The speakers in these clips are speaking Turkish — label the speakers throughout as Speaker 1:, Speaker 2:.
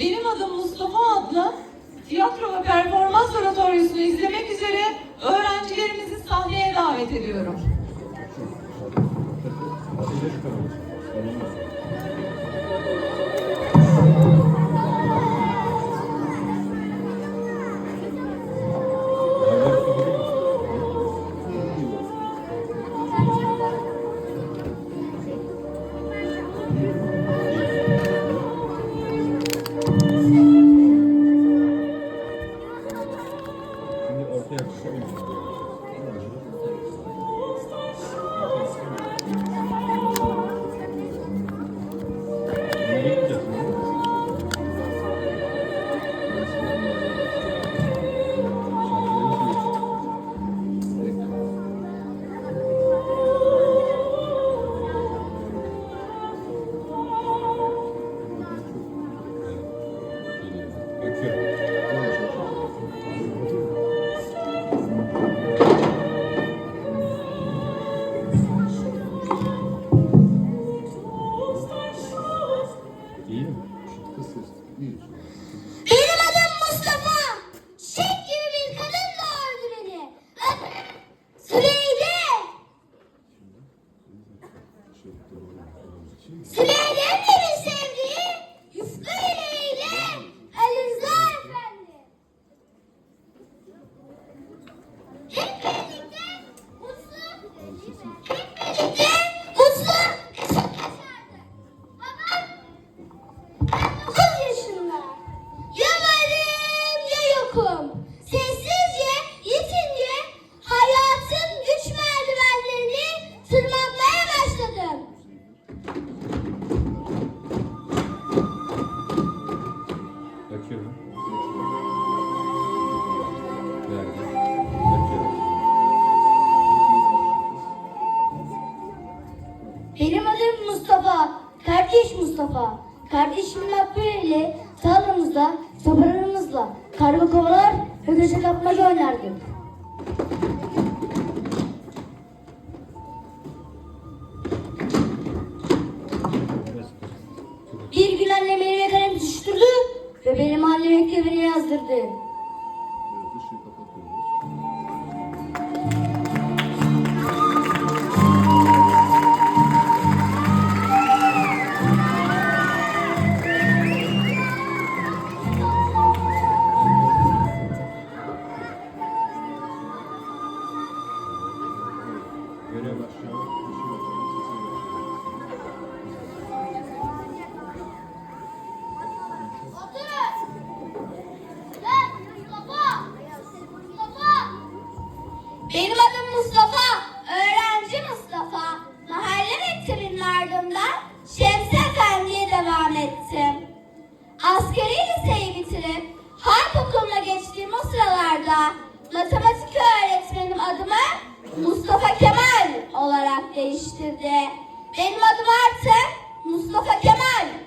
Speaker 1: Benim adım Mustafa adlı tiyatro ve performans oratoryosunu izlemek üzere öğrencilerimizi sahneye davet ediyorum.
Speaker 2: すげえ Bir gün annem elime kalem düştürdü ve benim anneme kemeri yazdırdı. okulda matematik öğretmenim adımı Mustafa Kemal olarak değiştirdi. Benim adım artık Mustafa Kemal.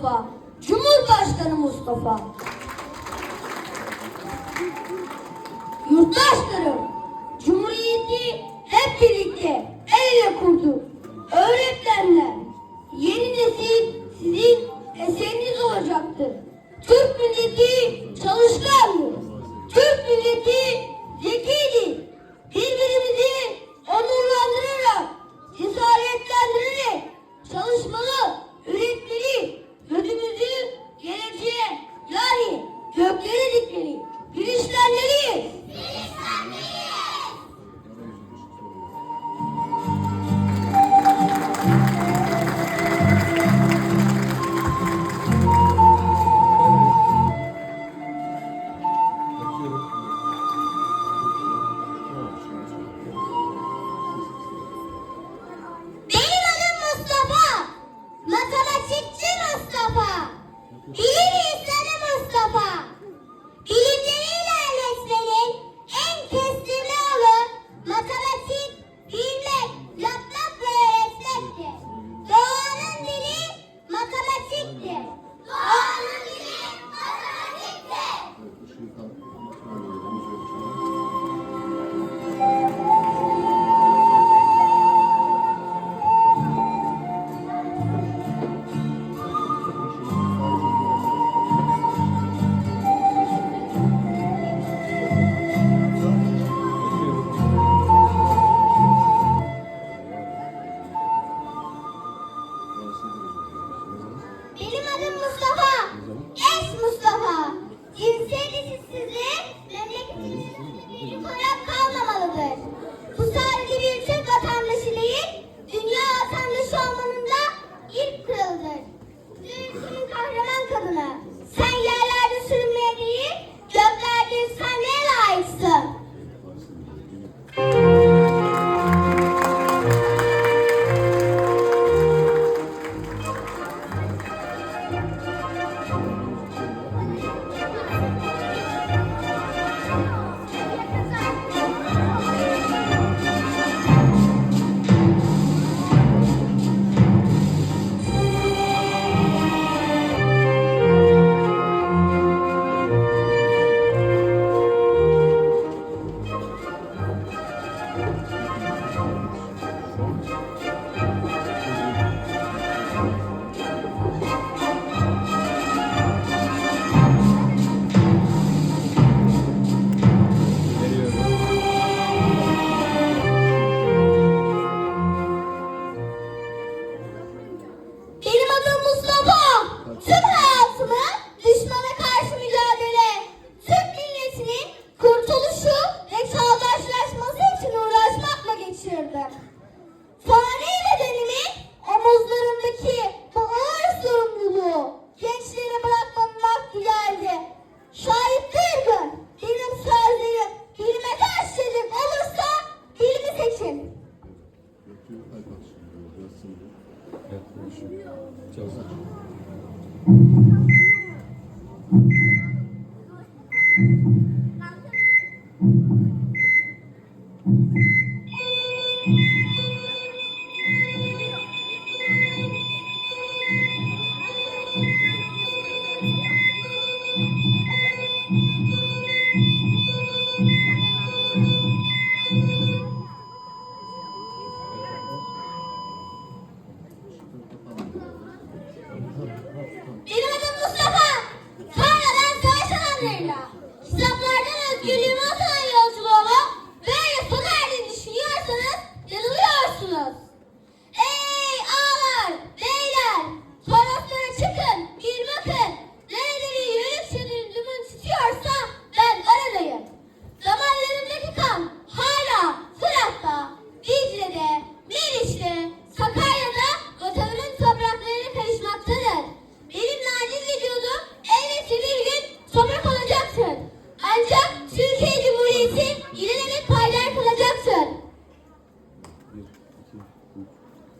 Speaker 2: Mustafa. Cumhurbaşkanı Mustafa. Yurttaşlarım, Cumhuriyeti hep birlikte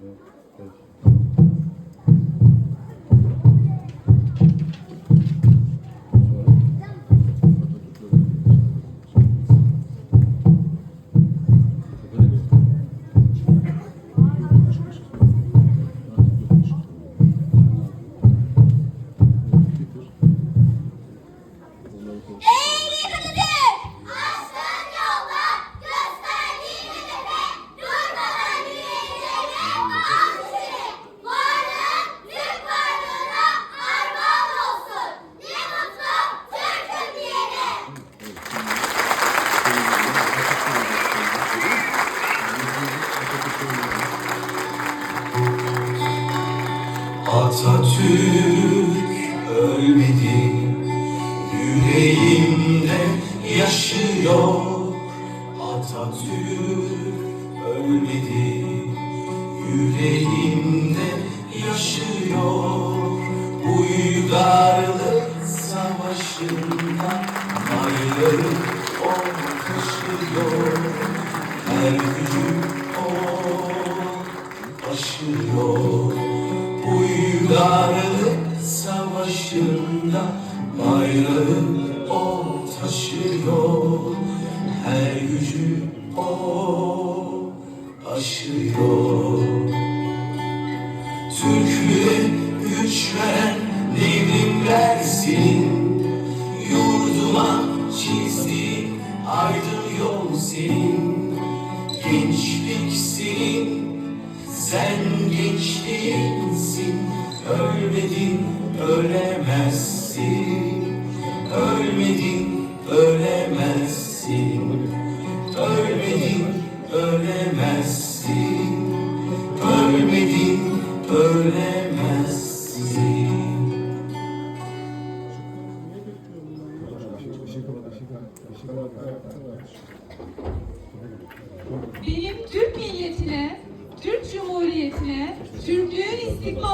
Speaker 3: Thank you. Yaşıyor Atatürk ölmedi. Yüreğimde yaşıyor Uygarlık savaşında Bayrağı o taşıyor Her gücü o aşıyor. Uygarlık savaşında bayrağı o taşıyor aşıyor Türklüğe güç veren devrimler senin Yurduma çizdiğin aydın yol senin. Gençlik senin sen gençliğinsin. Ölmedin ölemezsin. Ölmedin ölemezsin
Speaker 1: Benim Türk milletine, Türk Cumhuriyeti'ne, Türklüğün istikbali